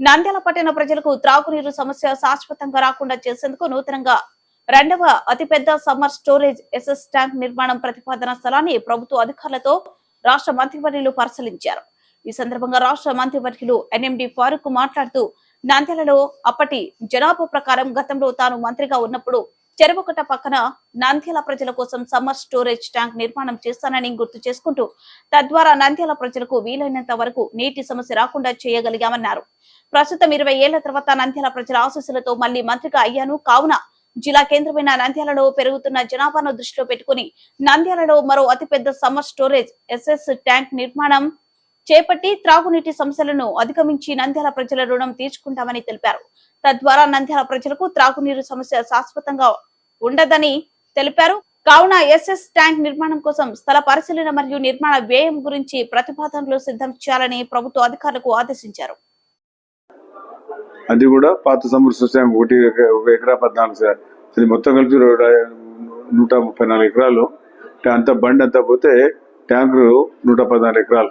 నంద్యాల పట్టణ ప్రజలకు త్రాగునీరు సమస్య శాశ్వతంగా రాకుండా చేసేందుకు నూతనంగా రెండవ అతిపెద్ద సమ్మర్ స్టోరేజ్ ఎస్ఎస్ ట్యాంక్ నిర్మాణం ప్రతిపాదన స్థలాన్ని ప్రభుత్వ అధికారులతో రాష్ట్ర మంత్రివర్యులు పరిశీలించారు. ఈ సందర్భంగా రాష్ట్ర మంత్రివర్యులు ఎన్ఎండి ఫారూక్ మాట్లాడుతూ నంద్యాలలో అప్పటి జనాభా ప్రకారం గతంలో తాను మంత్రిగా ఉన్నప్పుడు చెరువుకట పక్కన నంద్యాల ప్రజల కోసం సమ్మర్ స్టోరేజ్ ట్యాంక్ నిర్మాణం చేస్తానని గుర్తు చేసుకుంటూ తద్వారా నంద్యాల ప్రజలకు వీలైనంత వరకు నీటి సమస్య రాకుండా చేయగలిగామన్నారు. ప్రస్తుతం ఇరవై ఏళ్ళ తర్వాత నంద్యాల ప్రజల ఆశీస్సులతో మళ్ళీ మంత్రిగా అయ్యాను. కావున జిల్లా కేంద్రమైన నంద్యాలలో పెరుగుతున్న జనాభాను దృష్టిలో పెట్టుకుని నంద్యాలలో మరో అతిపెద్ద సమ్మర్ స్టోరేజ్ ఎస్ఎస్ ట్యాంక్ నిర్మాణం చేపట్టి త్రాగునీటి సమస్యలను అధిగమించి నంద్యాల ప్రజల రుణం తీర్చుకుంటామని తెలిపారు. తద్వారా నంద్యాల ప్రజలకు త్రాగునీరు సమస్య శాశ్వతంగా ఉండదని తెలిపారు. కావున ఎస్ఎస్ ట్యాంక్ నిర్మాణం కోసం స్థల పరిశీలన మరియు నిర్మాణ వ్యయం గురించి ప్రతిపాదనలు సిద్ధం చేయాలని ప్రభుత్వ అధికారులకు ఆదేశించారు. అది కూడా పాత సమృద్ధి ట్యాంక్ ఒకటి ఒక ఎకరా పద్నాలుగు సార్ అది మొత్తం కలిపి నూట ముప్పై నాలుగు ఎకరాలు. అంత బండి అంతా పోతే ట్యాంకు నూట పద్నాలుగు ఎకరాలు.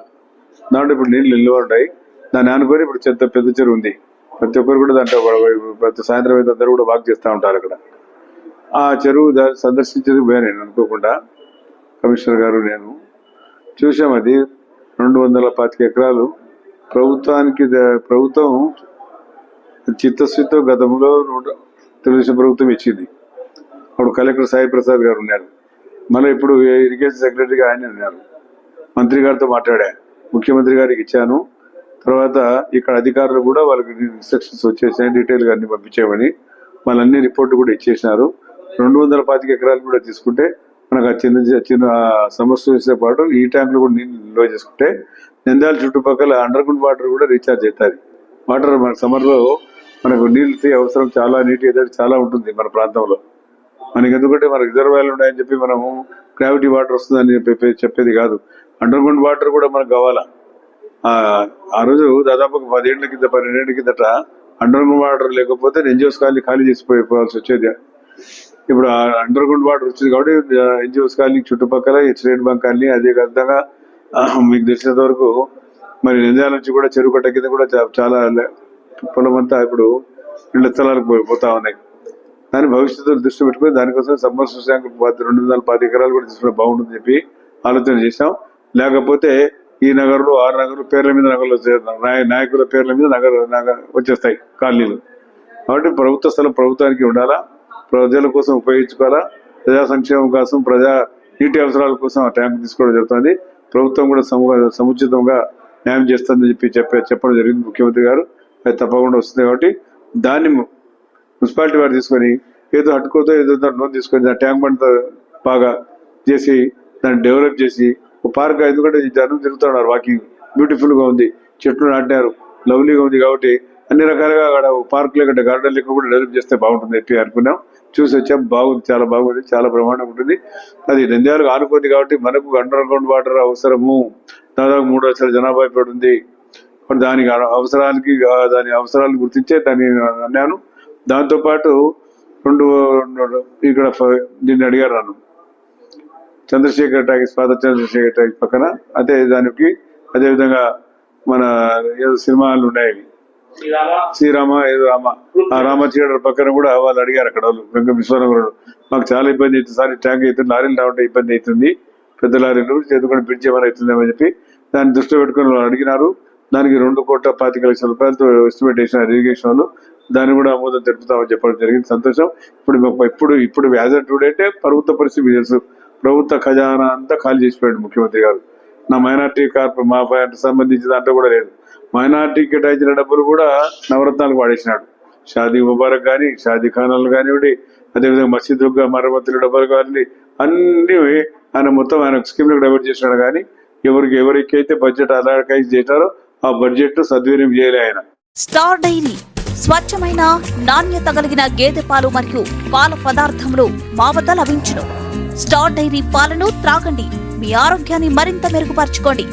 దాంట్లో ఇప్పుడు నీళ్ళు నిల్వ ఉంటాయి దాన్ని అనుకొని ఇప్పుడు చెత్త పెద్ద చెరువు ఉంది. ప్రతి ఒక్కరు కూడా దాంట్లో ప్రతి సాయంత్రం అయితే అందరూ కూడా వాక్ చేస్తూ ఉంటారు అక్కడ. ఆ చెరువు దా- సందర్శించేది పోయా నేను అనుకోకుండా. కమిషనర్ గారు నేను చూసాం అది. రెండు వందల పాతిక ఎకరాలు. ప్రభుత్వానికి ప్రభుత్వం చిత్తశుద్ధితో గతంలో నూట- తెలుగుదేశం ప్రభుత్వం ఇచ్చింది. అప్పుడు కలెక్టర్ సాయి ప్రసాద్ గారు ఉన్నారు. మళ్ళీ ఇప్పుడు ఇరిగేషన్ సెక్రటరీగా ఆయన ఉన్నారు. మంత్రి గారితో మాట్లాడా. ముఖ్యమంత్రి గారికి ఇచ్చాను. తర్వాత ఇక్కడ అధికారులు కూడా వాళ్ళకి ఇన్స్ట్రక్షన్స్ వచ్చేసాయి డీటెయిల్గా అన్ని పంపించామని. వాళ్ళు అన్ని రిపోర్ట్ కూడా ఇచ్చేసినారు. రెండు వందల పాతిక ఎకరాలు కూడా తీసుకుంటే మనకు ఆ చిన్న చిన్న సమస్య పాటు ఈ ట్యాంకులు కూడా నీళ్ళు నిల్వ చేసుకుంటే నంద్యాల చుట్టుపక్కల అండర్ గ్రౌండ్ వాటర్ కూడా రీఛార్జ్ అవుతుంది. వాటర్ మన సమ్మర్లో మనకు నీళ్ళు తీ- అవసరం చాలా నీటి ఎదటి చాలా ఉంటుంది మన ప్రాంతంలో. మనకి ఎందుకంటే మనకు రిజర్వాయర్లు ఉన్నాయని చెప్పి మనము గ్రావిటీ వాటర్ వస్తుందని చెప్పి చెప్పేది కాదు. అండర్ గ్రౌండ్ వాటర్ కూడా మనకు కావాలా? ఆ రోజు దాదాపు ఒక పదేళ్ళ కింద పన్నెండేళ్ళ కిందట అండర్ గ్రౌండ్ వాటర్ లేకపోతే ఎన్జిఓస్ ఖాళీ ఖాళీ చేసిపోయిపోవాల్సి వచ్చేది. ఇప్పుడు అండర్ గ్రౌండ్ వాటర్ వచ్చింది కాబట్టి ఎన్జిఓస్ కాలనీ చుట్టుపక్కల ఈ స్టేట్ బ్యాంక్ కాలనీ అదే విధంగా మీకు తెలిసినంత వరకు మరి నంద్యాల నుంచి కూడా చెరువు కట్ట కింద కూడా చాలా పొలమంతా ఇప్పుడు రెండు స్థలాలకు పోతా ఉన్నాయి. దాని భవిష్యత్తులో దృష్టి పెట్టుకుని దానికోసం సమ్మర్ సుశాంక్ రెండు వందల పది ఎకరాలు కూడా తీసుకుంటే బాగుంటుంది చెప్పి ఆలోచన చేశాం. లేకపోతే ఈ నగర్లు ఆరు నగర్లు పేర్ల మీద నగర్లు నాయకుల పేర్ల మీద నగర నగర వచ్చేస్తాయి కాలనీలు. కాబట్టి ప్రభుత్వ స్థలం ప్రభుత్వానికి ఉండాలా? ప్రజల కోసం ఉపయోగించుకోవాలా? ప్రజా సంక్షేమం కోసం ప్రజా నీటి అవసరాల కోసం ఆ ట్యాంక్ తీసుకోవడం జరుగుతుంది. ప్రభుత్వం కూడా సముచితంగా న్యాయం చేస్తుందని చెప్పి చెప్పే చెప్పడం జరిగింది ముఖ్యమంత్రి గారు. అది తప్పకుండా వస్తుంది కాబట్టి దాన్ని మున్సిపాలిటీ వారు తీసుకొని ఏదో హట్టుకోతో ఏదో లోన్ తీసుకొని దాని ట్యాంక్ బండ్తో బాగా చేసి దాన్ని డెవలప్ చేసి ఒక పార్క్ ఎందుకంటే జనం తిరుగుతున్నారు వాకింగ్. బ్యూటిఫుల్గా ఉంది. చెట్లు నాటినారు. లవ్లీగా ఉంది కాబట్టి అన్ని రకాలుగా అక్కడ పార్క్ లేకుంటే గార్డెన్ లెక్క కూడా డెవలప్ చేస్తే బాగుంటుంది. చెప్పి అనుకున్నాం? చూసి వచ్చాం. బాగుంది. చాలా బాగుంది. చాలా ప్రమాణం ఉంటుంది. అది నంద్యాలకు ఆనుకుంది కాబట్టి మనకు అండర్ గ్రౌండ్ వాటర్ అవసరము. దాదాపు మూడు లక్షల జనాభా ఇప్పుడు ఉంది మరి దానికి అవసరానికి దాని అవసరాలు గుర్తించే దాన్ని అన్నాను. దాంతో పాటు రెండు ఇక్కడ దీన్ని అడిగారు నన్ను. చంద్రశేఖర్ టాకీస్ పాత చంద్రశేఖర్ టాకీస్ పక్కన. అదే దానికి అదేవిధంగా మన ఏదో సినిమాలు ఉన్నాయి శ్రీరామ ఏదో రామ. ఆ రామ థియేటర్ పక్కన కూడా వాళ్ళు అడిగారు అక్కడ వాళ్ళు. వెంక విశ్వనగరుడు మాకు చాలా ఇబ్బంది అవుతుంది. సార్ ట్యాంక్ అవుతుంది లారీలు రావడం ఇబ్బంది అవుతుంది. పెద్ద లారీలు చేతుకొని బ్రిడ్జ్ ఏమైనా అవుతుందేమని చెప్పి దాన్ని దృష్టిలో పెట్టుకుని వాళ్ళు అడిగినారు. దానికి రెండు కోట్ల పాతిక లక్షల రూపాయలతో ఎస్టిమేట్ చేసిన ఇరిగేషన్ వాళ్ళు దాన్ని కూడా ఆమోదం తెలుపుతామని చెప్పడం జరిగింది. సంతోషం. ఇప్పుడు ఇప్పుడు ఇప్పుడు యాజ్ టుడే అంటే ప్రభుత్వ పరిస్థితి తెలుసు. ప్రభుత్వ ఖజానా అంతా ఖాళీ చేసిపోయాడు ముఖ్యమంత్రి గారు. నా మైనార్టీ కార్పొ మా పార్టీ సంబంధించిన దాంట్లో కూడా లేదు. మైనార్టీ కేటాయించిన డబ్బులు కూడా నవరత్నాలకు వాడేసినాడు. షాదీ ముబారక్ కానీ షాదీ ఖానాలు కానివ్వండి అదేవిధంగా మసీదుగా మరమ్మతులు డబ్బులు కానీ అన్ని ఆయన మొత్తం ఆయన స్కీమ్లకు డైవర్ట్ చేసినాడు. కానీ ఎవరికి ఎవరికైతే బడ్జెట్ అలాకైతే చేశారో ఆ బడ్జెట్ సద్వినియోగం చేయలే ఆయన. స్టార్ డైరీ స్వచ్ఛమైన నాణ్యత కలిగిన గేదె పాలు మరియు పాల పదార్థములు మా వద్ద లభించును. స్టార్ డైరీ పాలను త్రాగండి. మీ ఆరోగ్యాన్ని మరింత మెరుగుపరచుకోండి.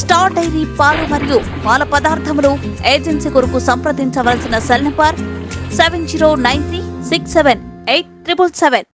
స్టార్ డైరీ పాలు మరియు పాల పదార్థములు ఏజెన్సీ కొరకు సంప్రదించవలసిన cell number seven zero nine three six seven eight triple seven.